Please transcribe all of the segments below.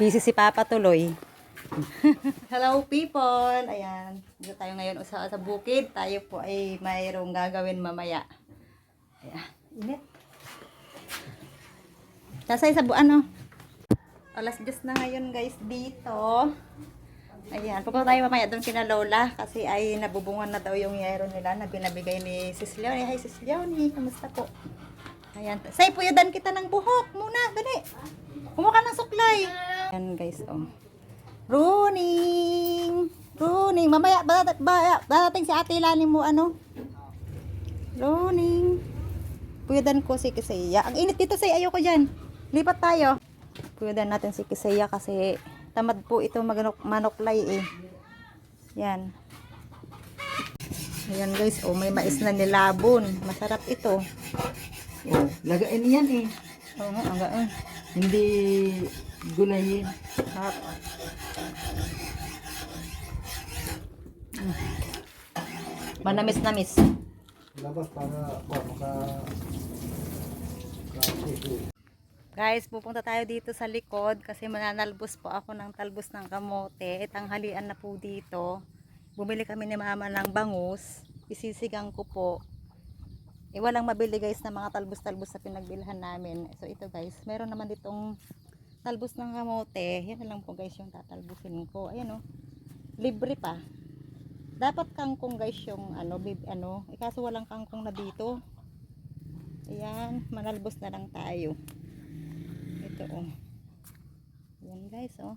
Busy si Papa tuloy. Hello people! Ayan, dito tayo ngayon sa, sa bukid. Tayo po ay mayroong gagawin mamaya. Ayan, init. Kasay sa ano? Alas 10 na ngayon guys dito. Ayan, pupunta tayo mamaya doon kina Lola kasi ay nabubungan na daw yung yero nila na binabigay ni Sis Leonie. Hi Sis Leonie, kamusta po? Ayan, say puyadan kita ng buhok muna, dali. Kumuha ka ng suklay. Ayan guys, oh. Runing! Runing! Mamaya, darating si ate ilalim mo, ano? Runing! Puyadan ko si Kisaya. Ang init dito, say, ayoko dyan. Lipat tayo. Puyadan natin si Kisaya kasi tamad po ito maganok, manoklay eh. Yan. Ayan guys, oh, may mais na nilabon. Masarap ito. Oh, lagain yan eh. Oo nga, ang. Hindi gulayin. Sarap. Mm. Manamis-namis. labas para maka Guys, pupunta tayo dito sa likod kasi mananalbos po ako ng talbos ng kamote. Tanghalian na po dito. Bumili kami ni mama ng bangus. Isisigang ko po. Eh, walang mabili guys na mga talbos-talbos sa pinagbilhan namin. So ito guys, meron naman ditong talbos ng kamote. Yan lang po guys yung tatalbusin ko. Ayan o. Libre pa. Dapat kangkong guys yung ano, bib, ano. Eh, kaso walang kangkong na dito. Ayan, manalbos na lang tayo. Ito oh. Ayan guys oh.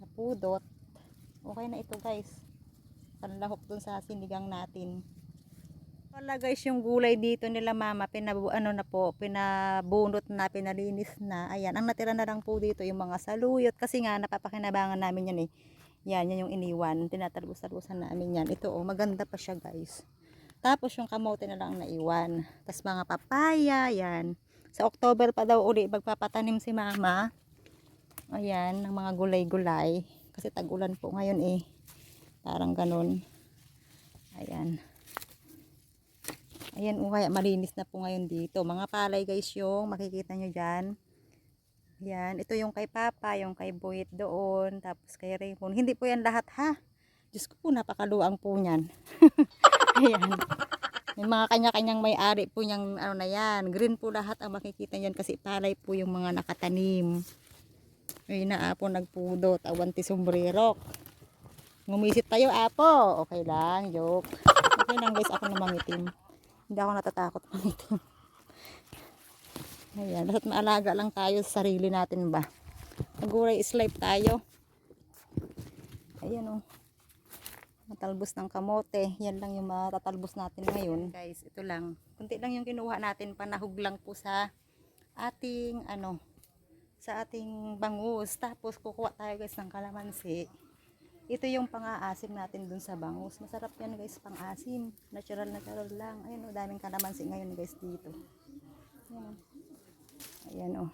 Napudot. Okay na ito guys. Panlahok dun sa sinigang natin. Wala guys yung gulay dito nila mama. Pinabu, ano na po, pinabunot na, pinalinis na. Ayan, ang natira na lang po dito yung mga saluyot. Kasi nga napapakinabangan namin yan eh. Yan, yan yung iniwan. Tinatalbos-talbosan namin yan. Ito oh, maganda pa siya guys. Tapos yung kamote na lang naiwan. Tapos mga papaya, yan. Sa October pa daw uli magpapatanim si mama. Ayan, ng mga gulay-gulay. Kasi tag-ulan po ngayon eh. Parang ganun. Ayan. Ayan, oh, kaya malinis na po ngayon dito. Mga palay guys yung makikita nyo dyan. Ayan, ito yung kay Papa, yung kay Boyet doon, tapos kay Raymond. Hindi po yan lahat ha. Diyos ko po, napakaluang po niyan. Ayan. May mga kanya-kanyang may-ari po niyang ano na yan. Green po lahat ang makikita niyan kasi palay po yung mga nakatanim. May na apo nagpudot. Awan ti sombrero. Ngumisit tayo apo. Okay lang, joke. Okay lang guys, ako na mangitim. Hindi ako natatakot mangitim. Ayan, basta't maalaga lang tayo sa sarili natin ba. Naguray is life tayo. Ayan oh matalbos ng kamote. Yan lang yung matatalbos natin ngayon. Guys, ito lang. Kunti lang yung kinuha natin. Panahog lang po sa ating ano sa ating bangus. Tapos kukuha tayo guys ng kalamansi. Ito yung pang-aasim natin dun sa bangus. Masarap yan guys, pang-asim. Natural, natural lang. Ayun o, daming kalamansi ngayon guys dito. Ayan o. Ayan o.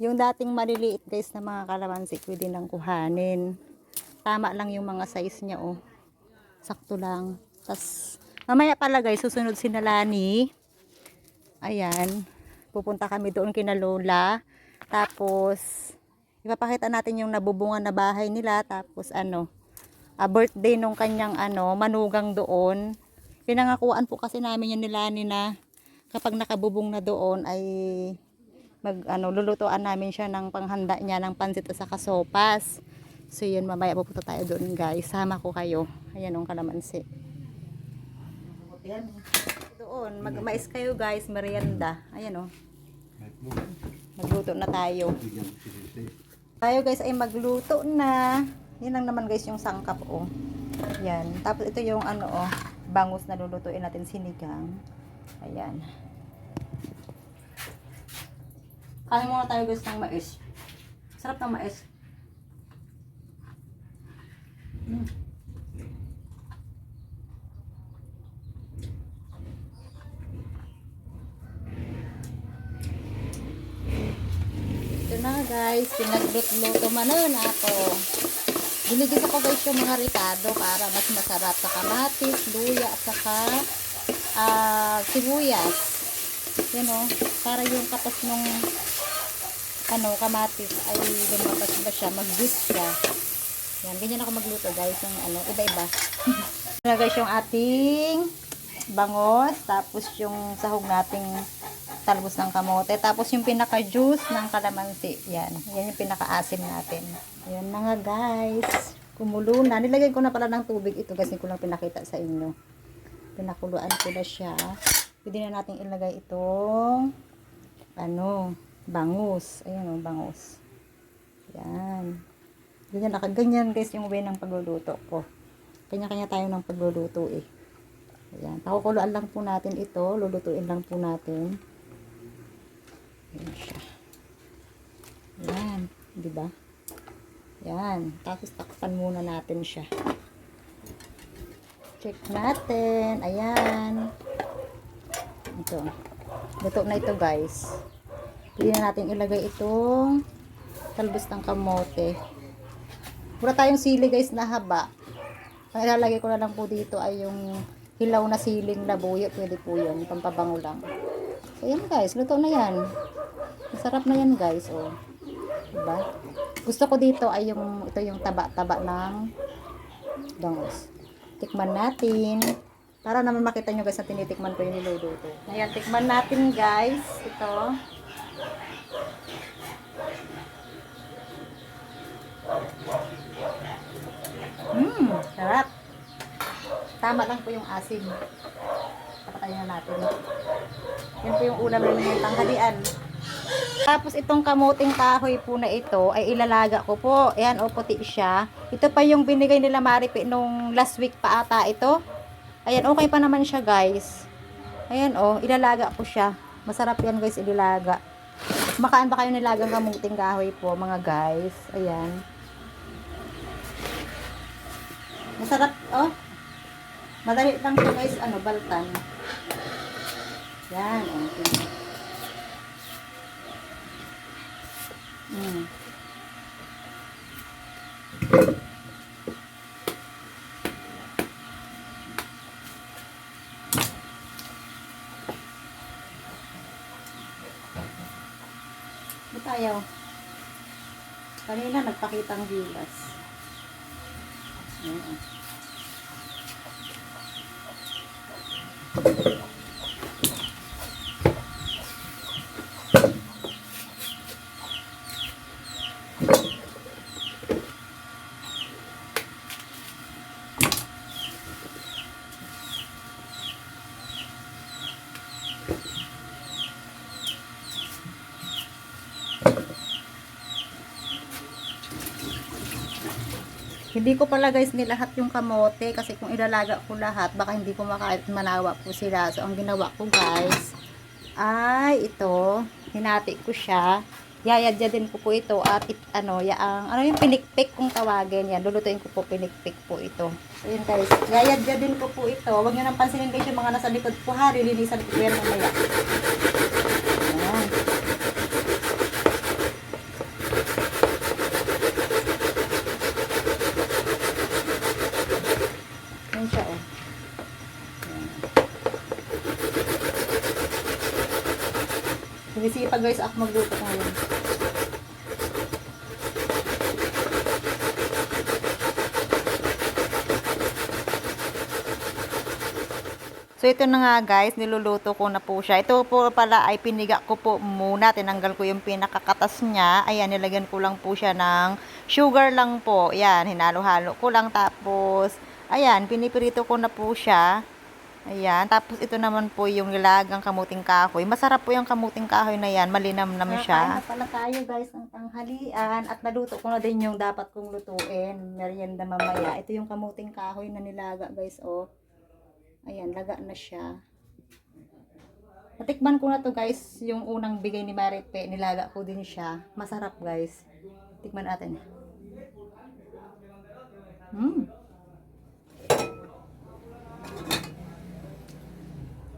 Yung dating maliliit guys na mga kalamansi, pwede nang kuhanin tama lang yung mga size niya oh sakto lang tas mamaya pala guys susunod si Nalani ayan pupunta kami doon kina Lola tapos ipapakita natin yung nabubungan na bahay nila tapos ano a birthday nung kanyang ano manugang doon pinangakuan po kasi namin yung Nilani na kapag nakabubong na doon ay mag ano lulutuan namin siya ng panghanda niya ng pansit at saka sopas So yun, mamaya pupunta tayo doon guys. Sama ko kayo. Ayan ang kalamansi. Doon, magmais kayo guys, merienda. Ayan o. Magluto na tayo. Tayo guys ay magluto na. Yan lang naman guys yung sangkap o. Yan. Tapos ito yung ano o, bangus na lulutuin natin sinigang. Ayan. Kain muna tayo guys ng mais. Sarap ng mais. Ito na guys, pinagluto manon ako. Ginigisa ko guys yung mga ricado para mas masarap sa kamatis, luya, saka ah, sibuyas. Yan o, para yung katas nung ano, kamatis ay lumabas ba siya, mag-juice siya. Yan, ganyan ako magluto guys, yung ano, iba-iba. na guys, yung ating bangos, tapos yung sahog nating talbos ng kamote, tapos yung pinaka-juice ng kalamansi. Yan, yan yung pinaka-asim natin. Ayan na nga guys, kumulo na. Nilagay ko na pala ng tubig ito guys, hindi ko lang pinakita sa inyo. Pinakuluan ko na siya. Pwede na natin ilagay itong ano, bangus. Ayan o, bangus. Yan. Ganyan, nakaganyan guys yung way ng pagluluto ko. Kanya-kanya tayo ng pagluluto eh. Ayan. Pakukuluan lang po natin ito. Lulutuin lang po natin. Ayan siya. Ayan. Di ba? Yan. Tapos takpan muna natin siya. Check natin. Ayan. Ito. Luto na ito guys. Pwede na natin ilagay itong talbos ng kamote. Wala tayong sili guys na haba. Ang ilalagay ko na lang po dito ay yung hilaw na siling labuyo. Pwede po yun. Pampabango lang. So yan guys. Luto na yan. Masarap na yan guys. Oh. Diba? Gusto ko dito ay yung ito yung taba-taba ng bangus. Tikman natin. Para naman makita nyo guys na tinitikman ko yung niluluto. Ayan, tikman natin guys. Ito. Mmm, sarap. Tama lang po yung asin. Papatayin na natin. Yan po yung ulam ng tanghalian. Tapos itong kamuting kahoy po na ito ay ilalaga ko po. Ayan, o puti siya. Ito pa yung binigay nila Maripe nung last week pa ata ito. Ayan, okay pa naman siya guys. Ayan o, ilalaga ko siya. Masarap yan guys, ililaga. Makaan ba kayo nilagang kamuting kahoy po mga guys? Ayan. Masarap, oh. Madali lang siya guys, ano, baltan. Yan, okay. Mm. Ba't ayaw? Kanina nagpakitang gilas. Ayan. Hindi ko pala guys nilahat yung kamote kasi kung ilalaga ko lahat baka hindi ko maka manawa po sila. So ang ginawa ko guys ay ito, hinati ko siya. Yayadya din ko po ito at it, ano, yaang, ano yung pinikpik kung tawagin yan. Lulutuin ko po pinikpik po ito. So yun guys, yayadya din ko po ito. Huwag nyo nang pansinin guys yung mga nasa likod po ha. Lilinisan ko yan mamaya. Ayan. Yan siya, oh. Yan. Sinisipag guys ako magluto ngayon. So ito na nga guys, niluluto ko na po siya. Ito po pala ay piniga ko po muna. Tinanggal ko yung pinakakatas niya. Ayan, nilagyan ko lang po siya ng sugar lang po. Ayan, hinalo-halo ko lang. Tapos, ayan, pinipirito ko na po siya. Ayan, tapos ito naman po yung nilagang kamuting kahoy. Masarap po yung kamuting kahoy na yan. Malinam naman siya. Kakain na pala tayo guys ng tanghalian. At naluto ko na din yung dapat kong lutuin. Merienda mamaya. Ito yung kamuting kahoy na nilaga guys, oh. Ayan, laga na siya. Natikman ko na to guys, yung unang bigay ni Maripe, nilaga ko din siya. Masarap guys. Tikman natin. Hmm.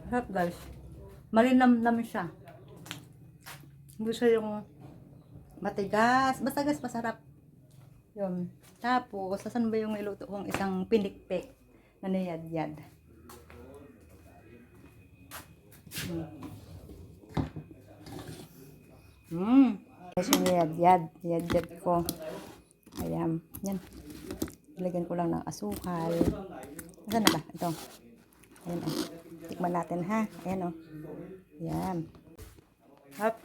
Sarap guys. Malinamnam siya. Hindi siya yung matigas. Basta guys, masarap. Yun. Tapos, sasan ba yung niluto kong isang pinikpik na niyad-yad? Mm. Guys, yung yadyad. Yadyad ko. Ayan. Yan. Lagyan ko lang ng asukal. Saan na ba? Ito. Ayan o. Tikman natin ha. Ayan o. Ayan. Hop.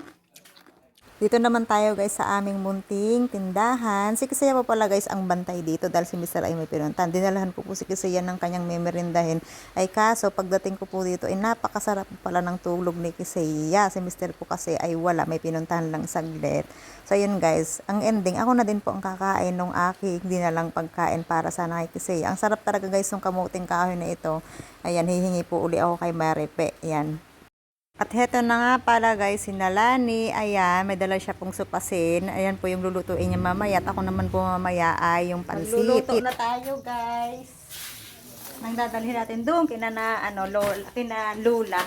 Dito naman tayo guys sa aming munting tindahan. Si Kisaya po pala guys ang bantay dito dahil si Mr. ay may pinuntan. Dinalahan ko po si Kisaya ng kanyang memerendahin. Ay kaso pagdating ko po dito ay napakasarap pala ng tulog ni Kisaya. Si Mr. po kasi ay wala. May pinuntahan lang saglit. So yun guys. Ang ending ako na din po ang kakain ng aking dinalang pagkain para sa kay Kisaya. Ang sarap talaga guys ng kamuting kahoy na ito. Ayan hihingi po uli ako kay Maripe. Ayan. At heto na nga pala guys, si Nalani, ayan, may dala siya pong supasin. Ayan po yung lulutuin niya mamaya. At ako naman po mamaya ay yung pansit. Magluluto na tayo guys. Nang dadalhin natin doon, kina na, ano, lola, kina Lula.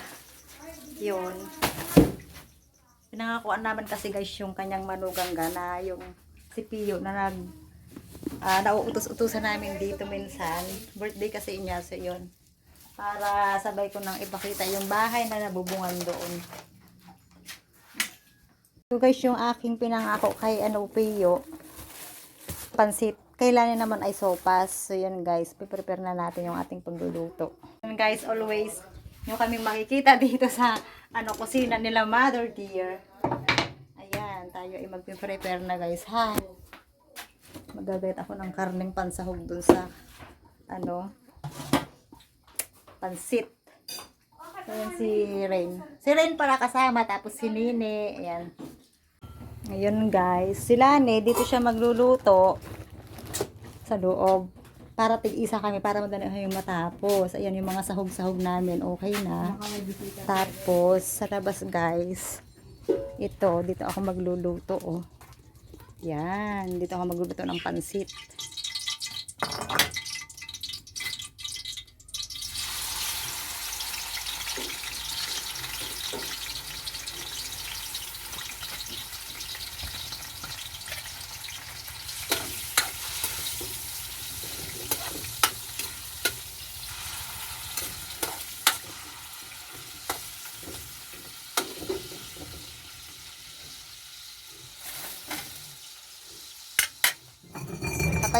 Yun. Pinangakuan naman kasi guys yung kanyang manugang gana, yung si Pio na nag, ah, nauutos-utusan namin dito minsan. Birthday kasi niya, so yun para sabay ko nang ipakita yung bahay na nabubungan doon. So guys, yung aking pinangako kay ano pansit. Kailangan naman ay sopas. So yun guys, prepare na natin yung ating pagluluto. And guys, always yung kami makikita dito sa ano kusina nila Mother Dear. Ayan, tayo ay magpe-prepare na guys, ha. Magagayat ako ng karneng pansahog dun sa ano, pansit. So, yan si Rain. Si Rain pala kasama, tapos si Nene. Ayan. Ngayon guys, si Lane, dito siya magluluto sa loob. Para tig-isa kami, para madali kami matapos. Ayan yung mga sahog-sahog namin. Okay na. Tapos, sa labas guys, ito, dito ako magluluto. Oh. Yan, dito ako magluluto ng pansit.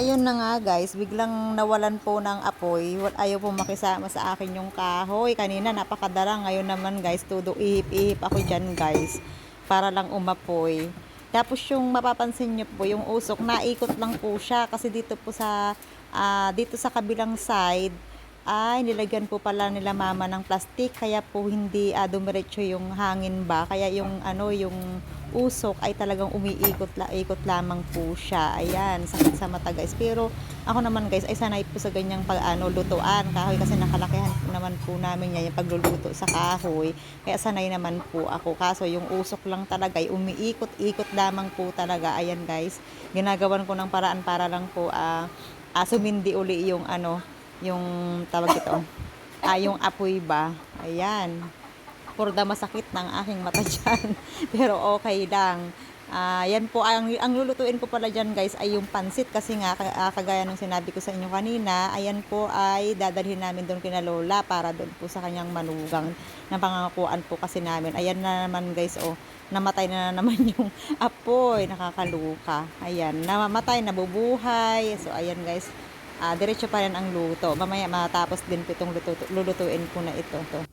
Ayun na nga guys, biglang nawalan po ng apoy. Ayaw po makisama sa akin yung kahoy. Kanina napakadara. Ngayon naman guys, tudo ihip-ihip ako dyan guys. Para lang umapoy. Tapos yung mapapansin nyo po, yung usok, naikot lang po siya. Kasi dito po sa, ah, dito sa kabilang side, ay nilagyan po pala nila mama ng plastic kaya po hindi uh, dumiretso yung hangin ba kaya yung ano yung usok ay talagang umiikot la ikot lamang po siya. Ayan sakit sa mata guys. Pero ako naman guys ay sanay po sa ganyang pag ano lutuan. Kahoy kasi nakalakihan po naman po namin yan yung pagluluto sa kahoy. Kaya sanay naman po ako. Kaso yung usok lang talaga ay umiikot-ikot lamang po talaga. Ayan guys ginagawan ko ng paraan para lang po ah ah, sumindi uli yung ano yung tawag ito ah yung apoy ba? Ayan purda masakit ng aking mata dyan. Pero okay lang. Ah, yan po ang ang lulutuin ko pala diyan guys ay yung pansit. Kasi nga ah, kagaya ng sinabi ko sa inyo kanina ayan po ay dadalhin namin doon kina Lola para doon po sa kanyang manugang na pangangakuan po kasi namin. Ayan na naman guys oh. Namatay na naman yung apoy. Nakakaluka. Ayan. Namamatay nabubuhay. So ayan guys. Ah, diretso pa rin ang luto. Mamaya matapos din po itong luto, lulutuin ko na ito. To.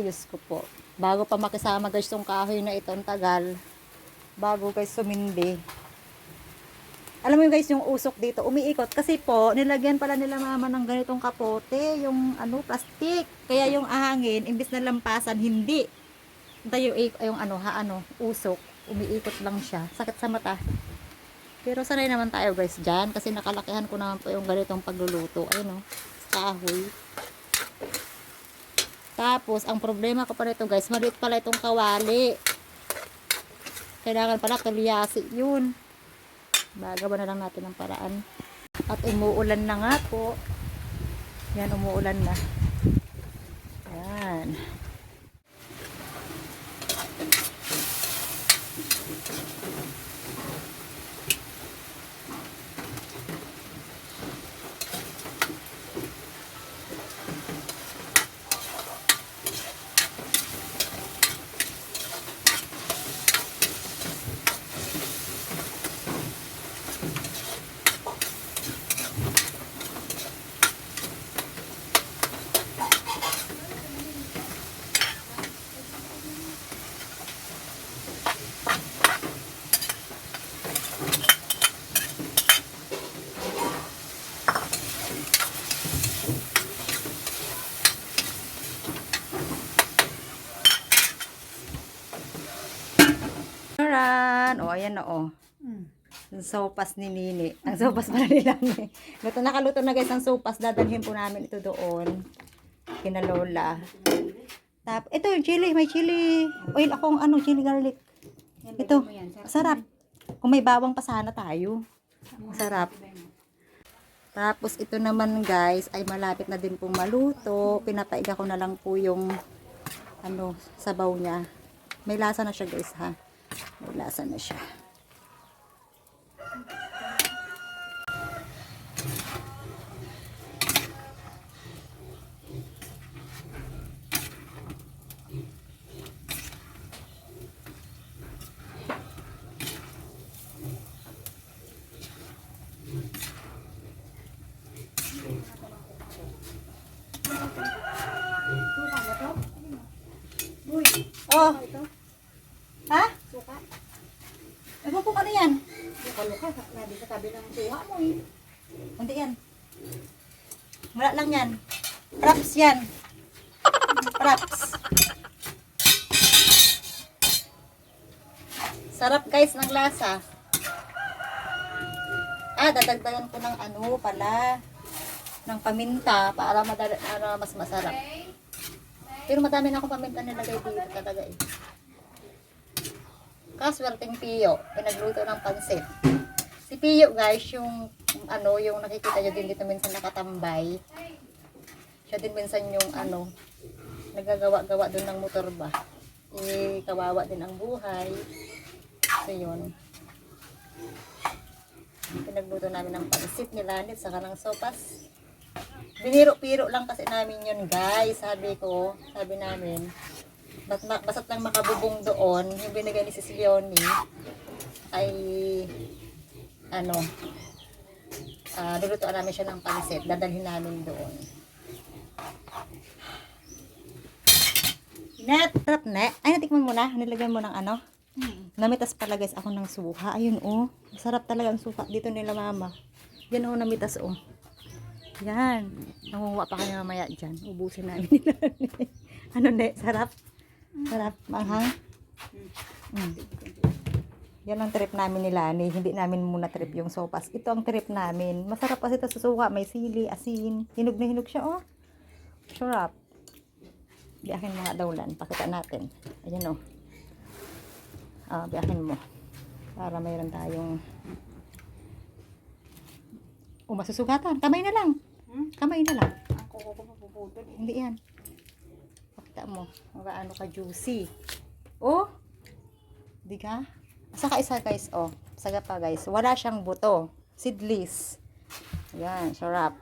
Ayos ko po. Bago pa makisama guys tong kahoy na ito, ang tagal. Bago guys sumindi. Alam mo guys, yung usok dito, umiikot. Kasi po, nilagyan pala nila mama ng ganitong kapote, yung ano, plastic. Kaya yung ahangin, imbis na lampasan, hindi. Tayo yung, yung ano, ha, ano, usok. Umiikot lang siya. Sakit sa mata. Pero sanay naman tayo guys dyan. Kasi nakalakihan ko naman po yung ganitong pagluluto. Ayun o, kahoy. Tapos, ang problema ko pa nito guys, maliit pala itong kawali. Kailangan pala kaliyasi yun. Bagawa na lang natin ng paraan. At umuulan na nga po. Yan, umuulan na. Yan. Charan! O, ayan na o. Ang sopas ni Nini. Ang sopas pala nila ni. Luto, nakaluto na guys ang sopas. Dadalhin po namin ito doon. Kina Lola. Tap, ito yung chili. May chili. Oil akong ano, chili garlic. Ito. Sarap. Kung may bawang pa sana tayo. Sarap. Tapos ito naman guys ay malapit na din pong maluto. Pinapaiga ko na lang po yung ano, sabaw niya. May lasa na siya guys ha. Lasa na siya. Oh. Ha? Suka. Ewan ko ano yan. Luka-luka, sabi sa tabi ng suha mo eh. Hindi yan. Wala lang yan. Props yan. Props. Sarap guys ng lasa. Ah, dadagdagan ko ng ano pala. Ng paminta para, madala, para mas masarap. Pero madami na akong paminta nilagay dito talaga eh. Kaswerteng Pio, pinagluto ng pansit. Si Pio guys, yung ano, yung nakikita nyo din dito minsan nakatambay. Siya din minsan yung ano, nagagawa-gawa doon ng motor ba. Eh, kawawa din ang buhay. So, yun. Pinagluto namin ng pansit ni Lanit, saka ng sopas. Biniro-piro lang kasi namin yun, guys. Sabi ko, sabi namin, bas, basta't lang makabubong doon, yung binigay ni Sis Leonie, ay, ano, ah lulutuan namin siya ng pansit. Dadalhin namin doon. Net, trap ne. Ay, natikman mo na. Nilagyan mo ng ano? Namitas pala guys ako ng suha. Ayun oh. Masarap talaga ang suha dito nila mama. Yan oh, namitas oh. Yan. Nangunguha pa kami mamaya dyan. Ubusin namin nila. ano ne? Sarap? Sarap. Manghang? Mm. Yan ang trip namin nila ni Hindi namin muna trip yung sopas. Ito ang trip namin. Masarap kasi ito sa suka. May sili, asin. Hinog na hinog siya oh. Sarap. Biyakin mo nga daw lan. Pakita natin. Ayan oh. Ah, biyakin mo. Para mayroon tayong Oh, masusugatan. Kamay na lang. Kamay na lang. Ako ko ko mapuputol. Hindi yan. Pakita mo. Kung gaano ka juicy. Oh! Di ka? Saka isa guys, oh. Saga pa guys. Wala siyang buto. Seedless. Yan, sarap.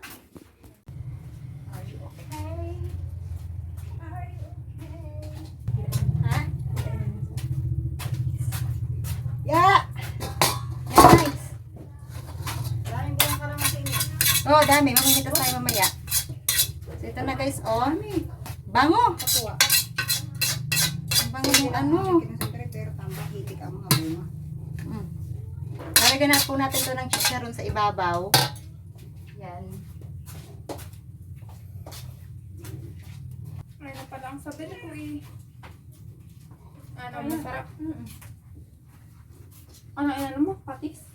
Ha? Yeah! Nice! Maraming bulang kalamansi niya. Oh, dami. Mamimitas tayo mamaya. So, ito na guys, oh. Bango! Katuwa. Ang bango ng ano. Hitik ang mga bunga. Mm. Lalagyan na po natin to ng chicharon sa ibabaw. Yan. Ay, na pala ang sabi ko eh. Ano, masarap. Ano, ano mo? Patis?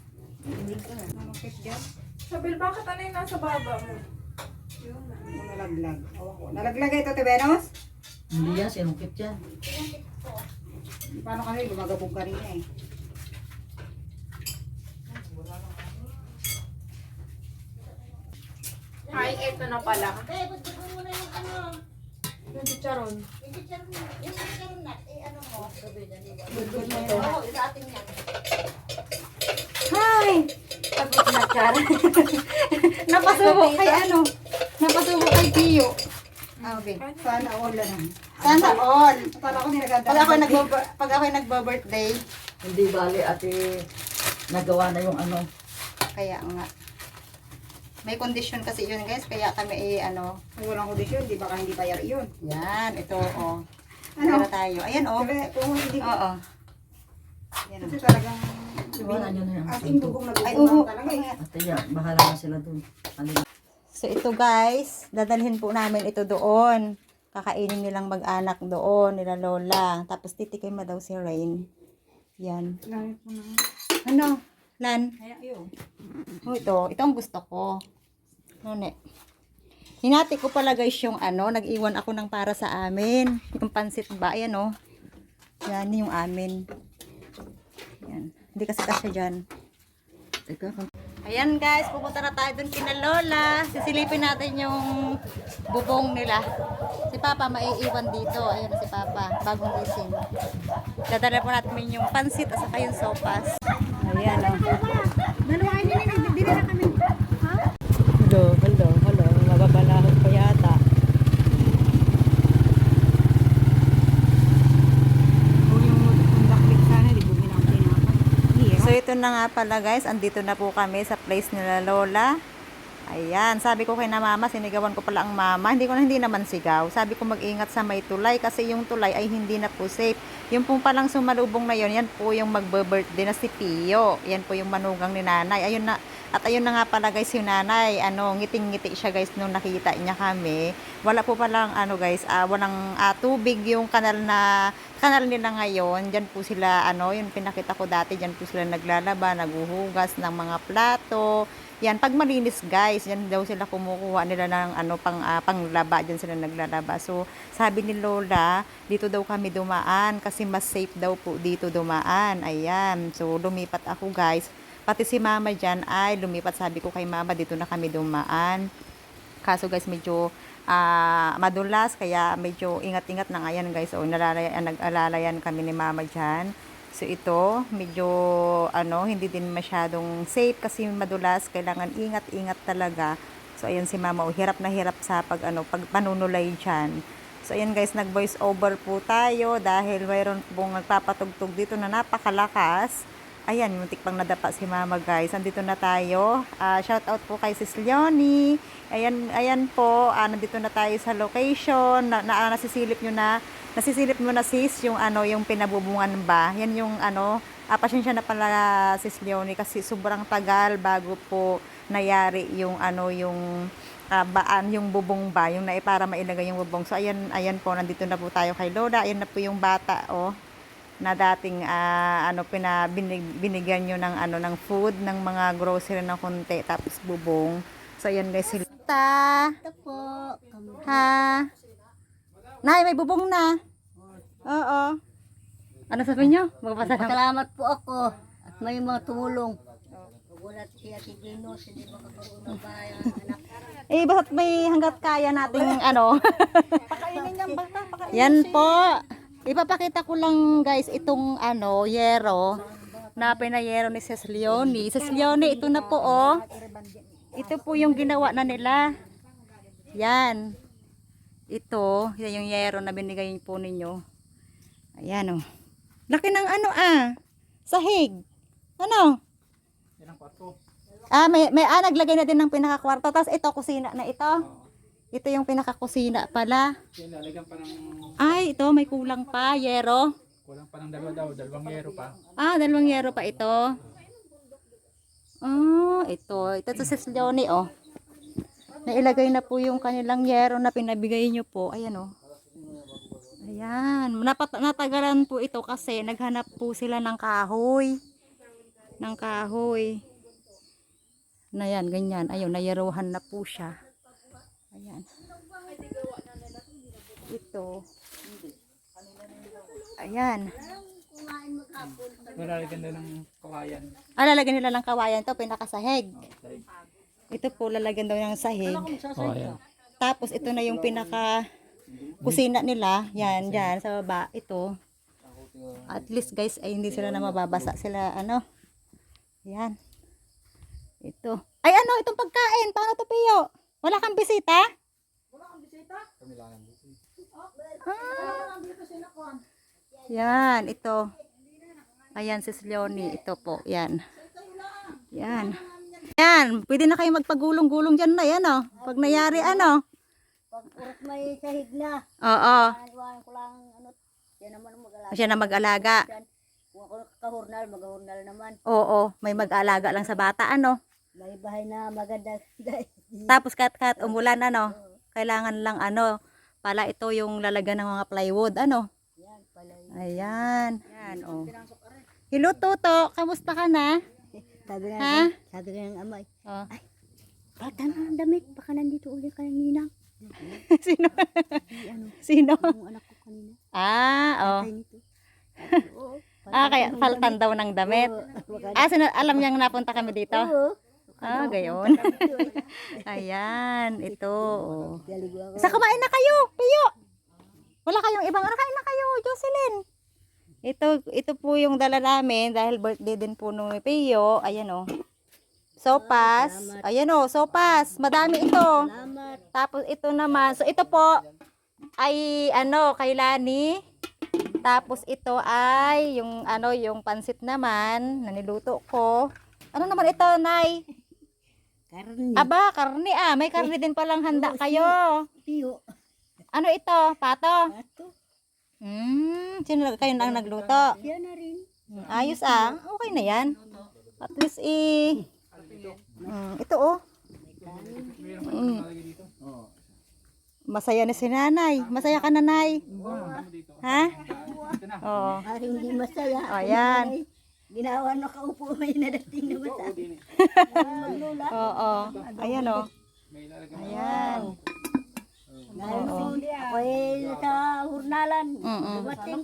Hindi ka. Manukit dyan. Sabi, bakit ano yung nasa baba mo? Yun na. Ano nalaglag. Nalaglag ito, Tibenos? Hindi yan, sinungkit yan. Paano kami gumagabog kanina eh. Ay, eto na pala. Eh, ba't ko muna yung ano? Yung chicharon. Yung chicharon, yung chicharon nat, eh ano mo? Budbud na yun. Oo, atin yan. Hi! Tapos na, Char. napasubok kay ano? Napasubok kay Tiyo. Ah, okay. Sana all na lang. Sana all. Akala ko nilaganda. Pag ako nagbo pag ako nagbo-birthday, Hindi bali ate nagawa na yung ano. kaya nga. May condition kasi yun guys, kaya kami eh, ano, Kung walang kondisyon, di baka hindi bayar yun. yan, ito oh. Ano? Ano? tayo. Ayan oh. Sabi, kung hindi, Oo. Yan kasi oh. talagang, Wala nyo na yan. as in bugong na Ay, bugong uho. talaga eh. Ate yan, bahala na sila dun. Ano So ito guys, dadalhin po namin ito doon. Kakainin nilang mag-anak doon, nila Lola. Tapos titikim na daw si Rain. Yan. Mo na. Ano? Lan? Kaya yun. Oh, ito. Ito ang gusto ko. Nune. Hinati ko pala guys yung ano, nag-iwan ako ng para sa amin. Yung pansit ba? Ayan oh. Yan yung amin. Yan. Hindi kasi kasya dyan. Teka, kung Ayan guys, pupunta na tayo dun kina Lola. Sisilipin natin yung bubong nila. Si Papa maiiwan dito. Ayan si Papa, bagong gising. Dadala po natin yung pansit at saka yung sopas. Ayan o. Dalawa niya na, na kami. Hello, hello, hello. Mababalahog pa yata. Kung yung lakbit sana, di bumili ako tinapay. So ito na nga pala guys, andito na po kami sa place nila Lola. Ayan, sabi ko kay na mama, sinigawan ko pala ang mama. Hindi ko na hindi naman sigaw. Sabi ko mag-ingat sa may tulay kasi yung tulay ay hindi na po safe. Yung pong palang sumalubong na yon, yan po yung magbe-birthday na si Pio. Yan po yung manugang ni nanay. Ayun na, at ayun na nga pala guys yung nanay, ano, ngiting-ngiti siya guys nung nakita niya kami. Wala po palang ano guys, ah, walang ah, tubig yung kanal na kanal nila ngayon. Diyan po sila ano, yung pinakita ko dati, diyan po sila naglalaba, naguhugas ng mga plato. Yan, pag malinis guys, yan daw sila kumukuha nila ng ano pang ah, panglaba, diyan sila naglalaba. So, sabi ni Lola, dito daw kami dumaan kasi mas safe daw po dito dumaan. Ayan. So, lumipat ako guys. Pati si mama dyan ay lumipat. Sabi ko kay mama, dito na kami dumaan. Kaso guys, medyo ah, madulas. Kaya medyo ingat-ingat na ngayon guys. O, nalalayan, nag-alalayan kami ni mama dyan. So ito, medyo ano, hindi din masyadong safe kasi madulas. Kailangan ingat-ingat talaga. So ayan si mama, oh, hirap na hirap sa pag ano, pag panunulay dyan. So ayan guys, nag voice over po tayo dahil mayroon pong nagpapatugtog dito na napakalakas. Ayan, muntik pang nadapa si mama guys. Andito na tayo. Ah, shout out po kay Sis Leonie. Ayan, ayan po, ah, nandito na tayo sa location. Na, na, nasisilip nyo na, nasisilip mo na sis yung ano, yung pinabubungan ba. Yan yung ano, ah, pasensya na pala Sis Leonie kasi sobrang tagal bago po nayari yung ano, yung ah, baan, yung bubong ba, yung na, para mailagay yung bubong. So ayan, ayan po, nandito na po tayo kay Lola. Ayan na po yung bata, oh na dating ah, ano pina binig, binigyan nyo ng ano ng food ng mga grocery ng konti tapos bubong. So ayan guys sila. Ta. Ha. Nay, may bubong na. Oo. Ano sabi nyo? Magpasa ng... Salamat po ako at may mga tumulong. Gulat siya si Venus, hindi makakaroon ng bayan anak. Eh, basta't may hanggat kaya nating ano. Pakainin ng bata, pakainin. Yan po. Ipapakita ko lang guys itong ano, yero na pinayero ni Sis Leonie. Sis Leonie, ito na po oh. Ito po yung ginawa na nila. Yan. Ito, yan yung yero na binigay po ninyo. Ayan oh. Laki ng ano ah. Sahig. Ano? Ah, may, may ah, naglagay na din ng pinakakwarto. Tapos ito, kusina na ito. Ito yung pinakakusina pala. Ay, ito, may kulang pa. Yero. Kulang pa ng dalawa daw, dalawang yero pa. Ah, dalawang yero pa ito. Oh, ito. Ito to si Leonie, oh. Nailagay na po yung kanilang yero na pinabigay nyo po. Ayan, oh. Ayan. Napat natagalan po ito kasi naghanap po sila ng kahoy. Ng kahoy. Na yan, ganyan. Ayun, nayerohan na po siya. Ayan. Ito. Ayan. Malalagyan na ng kawayan. Ah, lalagyan nila ng kawayan to, pinakasahig. Ito po lalagyan daw ng sahig. Oh, ayan. Tapos ito na yung pinaka kusina nila. Yan, yan sa baba. Ito. At least guys ay hindi sila na mababasa sila ano. Yan. Ito. Ay ano itong pagkain? Paano to Pio? Wala kang bisita? Ah. Yan, ito. Ayan si Leonie. Ito po. Yan. Yan. Yan. Pwede na kayo magpagulong-gulong dyan na. Yan oh. Pag nayari ano. Pag urat may sahig na, Oo. iwan ko lang, ano, yan naman mag-alaga. Siya na mag-alaga. Kung ako kahurnal, mag-hurnal naman. Oo. May mag-alaga lang sa bata ano. May bahay na maganda. Tapos kat-kat umulan ano. Kailangan lang ano. Pala ito yung lalagyan ng mga plywood ano. yan pala. Ayan. Yan oh. Hello Toto. Kamusta ka na? Sabi nga, Ha? sabi nga ng amay, Oh. bata na ang damit, baka nandito ulit ka ng ninang. Sino? Di ano, Sino? yung anak ko kanina. Ah, oh. Oo. Ah, kaya faltan daw ng damit. Ah, sino, alam niyang napunta kami dito? Oo. Ah, gayon. Ayan, ito. oh. Sa kumain na kayo, Piyo. Wala kayong ibang, ano kain na kayo, Jocelyn. Ito, ito po yung dala namin dahil birthday din po nung Piyo. Ayan o. Sopas. Ayan o, sopas. Madami ito. Salamat. Tapos ito naman. So ito po ay ano, kay Lani. Tapos ito ay yung ano, yung pansit naman na niluto ko. Ano naman ito, Nay? Karni. Aba, karne ah. May karne din palang handa kayo. Piyo. Ano ito? Pato? Ato. Hmm, sino kayo ang nagluto? Yan na rin. Hmm, Ayos ah. Okay na yan. At least eh. Hmm, ito oh. Hmm. Masaya na si nanay. Masaya ka nanay. Ha? Oo. Ah, hindi masaya. O, yan. Ginawa na kaupo may nadating na. Maglula. Oo. Ayan oh. Ayan. Dahil ako eh sa hurnalan. Mm-mm. Dumating.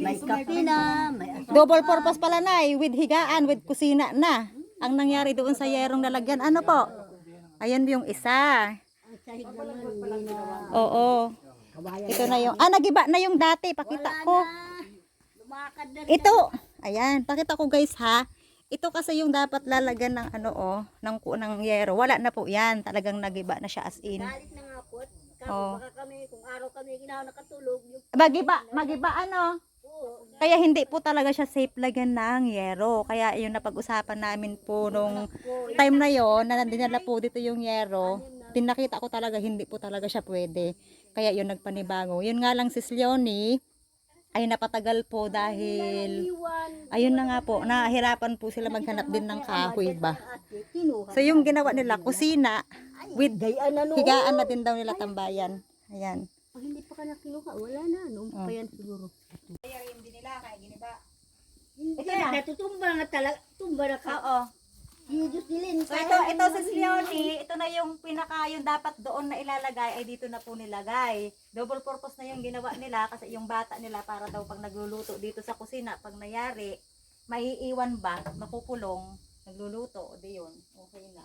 May kape na, may aso. Double purpose pala na with higaan, with kusina na. Ang nangyari doon sa yerong lalagyan. Ano po? Ayan yung isa. Hindi na Oo. kabayan. Ito na yung, ah, nagiba na yung dati. Pakita ko. Lumakad na Ito. Ayan, pakita ko guys ha. Ito kasi yung dapat lalagyan ng ano oh, ng, ku- ng yero. Wala na po yan. Talagang nagiba na siya as in. Galit na Oo. baka kami, kung araw kami ginawa nakatulog, yung Magiba, magiba ano. po, Kaya hindi po talaga siya safe lagyan ng yero. Kaya yun na pag-usapan namin po nung time na yon na dinala po dito yung yero. Tinakita ko talaga hindi po talaga siya pwede. Kaya yun nagpanibago. Yun nga lang si Leonie ay napatagal po dahil ayun na nga po, nahirapan po sila maghanap din ng kahoy ba. So yung ginawa nila, kusina with Gayaan na noon. higaan na din daw nila tambayan. Ayan. Pag hindi pa ka na kinuha, wala na. Noon pa yan siguro. Ito na, natutumba nga talaga. Tumba na ka. Oo. Diyos dilin. So ito, ito si Leonie, ito na yung pinaka, yung dapat doon na ilalagay ay dito na po nilagay. Double purpose na yung ginawa nila kasi yung bata nila para daw pag nagluluto dito sa kusina, pag nayari, maiiwan ba, makukulong, nagluluto, o di yun, okay na.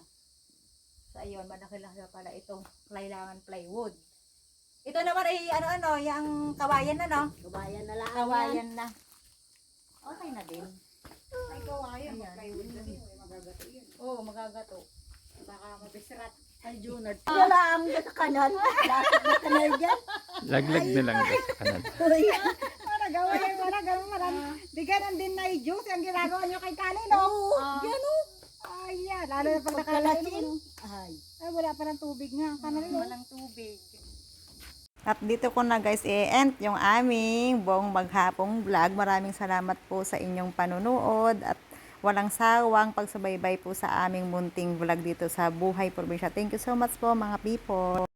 So ayun, malaki lang pala ito, kailangan plywood. Ito naman ay ano-ano, yung kawayan na no? Kabayan na lang. yan. Kawayan na. Okay na din. Ay, kawayan. Plywood na din. Magagato yun. Oo, oh, magagato. Baka mabisrat. Ay, Junard. Wala ang sa kanan. Lapit na kanal dyan. Laglag na lang sa kanan. Uy. Para gawin mo na, gawin mo na. Di ganun din na juice ang ginagawa nyo kay Kali, no? Yan o. Ay, yan. Lalo na pag nakalasin. Ay. Ay, wala pa ng tubig nga. Kanali, no? Walang tubig. At dito ko na guys i-end yung aming buong maghapong vlog. Maraming salamat po sa inyong panunood at walang sawang pagsubaybay po sa aming munting vlog dito sa Buhay Probinsya. Thank you so much po mga people.